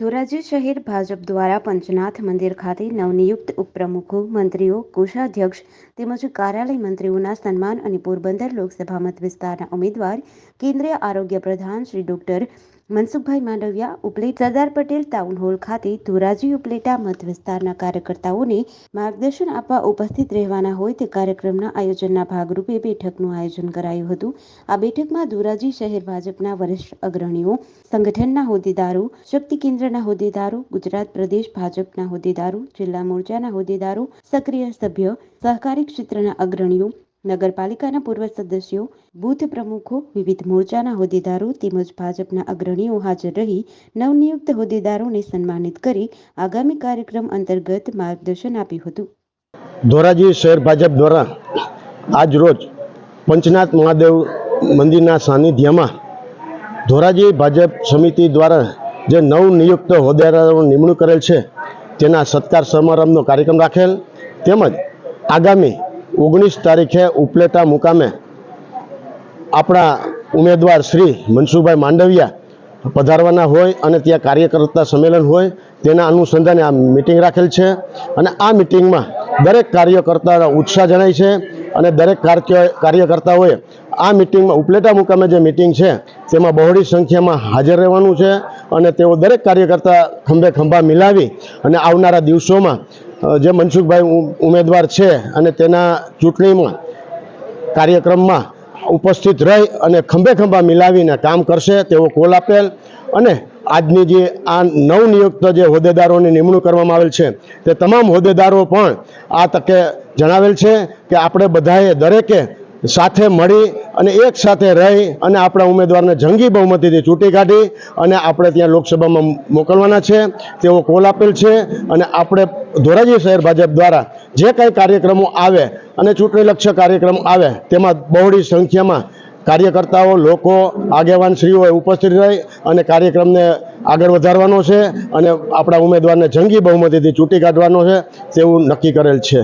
ધોરાજી શહેર ભાજપ દ્વારા પંચનાથ મંદિર ખાતે નવનિયુક્ત ઉપપ્રમુખો, મંત્રીઓ, કોષાધ્યક્ષ તેમજ કાર્યાલય મંત્રીઓના સન્માન અને પોરબંદર લોકસભા મત વિસ્તારના ઉમેદવાર, કેન્દ્રીય આરોગ્ય પ્રધાન Shri doctor Mansukhbhai Mandaviya Upleta Sardar Patel town hall ખાતે ધોરાજી ઉપલેટા મત વિસ્તારના કાર્યકર્તાઓને માર્ગદર્શન આપવા ઉપસ્થિત રહેવાના હોય તે કાર્યક્રમના આયોજનના ભાગરૂપે બેઠકનું આયોજન કરાયું હતું. આ બેઠકમાં ધોરાજી શહેર ભાજપના વરિષ્ઠ અગ્રણીઓ, સંગઠનના હોદ્દેદારો, શક્તિ કેન્દ્રના હોદ્દેદારો, ગુજરાત પ્રદેશ ભાજપના હોદ્દેદારો, જિલ્લા મોરચાના હોદ્દેદારો, સક્રિય સભ્ય, સહકારી ક્ષેત્રના અગ્રણીઓ નગરપાલિકાના પૂર્વ સદસ્યો, બૂથ પ્રમુખો, વિવિધ મોરચાના હોદ્દેદારો તેમજ ભાજપના અગ્રણીઓ હાજર રહી નવનિયુક્ત હોદ્દેદારોને સન્માનિત કરી આગામી કાર્યક્રમ અંતર્ગત માર્ગદર્શન આપ્યું હતું. ધોરાજી શહેર ભાજપ દ્વારા આજ રોજ પંચનાથ મહાદેવ મંદિરના સાનિધ્યમાં ધોરાજી ભાજપ સમિતિ દ્વારા જે નવ નિયુક્ત હોદ્દેદારોની નિમણૂક કરેલ છે, તેના સત્કાર સમારંભનો કાર્યક્રમ રાખેલ તેમજ આગામી ઓગણીસ તારીખે ઉપલેટા મુકામે આપણા ઉમેદવાર શ્રી મનસુભાઈ માંડવિયા પધારવાના હોય અને ત્યાં કાર્યકર્તા સંમેલન હોય, તેના અનુસંધાને આ મિટિંગ રાખેલ છે. અને આ મિટિંગમાં દરેક કાર્યકર્તાનો ઉત્સાહ જણાય છે અને દરેક કાર્ય, કાર્યકર્તાઓએ આ મિટિંગમાં ઉપલેટા મુકામે જે મિટિંગ છે, તેમાં બહોળી સંખ્યામાં હાજર રહેવાનું છે અને તેઓ દરેક કાર્યકર્તા ખંભે ખંભા મિલાવી અને આવનારા દિવસોમાં જે મનસુખભાઈ ઉમેદવાર છે અને તેના ચૂંટણીમાં, કાર્યક્રમમાં ઉપસ્થિત રહી અને ખંભે ખંભા મિલાવીને કામ કરશે તેવો કોલ આપેલ અને આજની જે આ નવનિયુક્ત જે હોદ્દેદારોની નિમણૂક કરવામાં આવેલ છે, તે તમામ હોદ્દેદારો પણ આ તકે જણાવેલ છે કે આપણે બધાએ દરેકે સાથે મળી અને એક સાથે રહી અને આપણા ઉમેદવારને જંગી બહુમતીથી ચૂંટી કાઢી અને આપણે ત્યાં લોકસભામાં મોકલવાના છે તેવો કોલ આપેલ છે અને આપણે ધોરાજી શહેર ભાજપ દ્વારા જે કંઈ કાર્યક્રમો આવે અને ચૂંટણીલક્ષી કાર્યક્રમ આવે તેમાં બહોળી સંખ્યામાં કાર્યકર્તાઓ, લોકો આગેવાનશ્રીઓએ ઉપસ્થિત રહી અને કાર્યક્રમને આગળ વધારવાનો છે અને આપણા ઉમેદવારને જંગી બહુમતીથી ચૂંટી કાઢવાનો છે તેવું નક્કી કરેલ છે.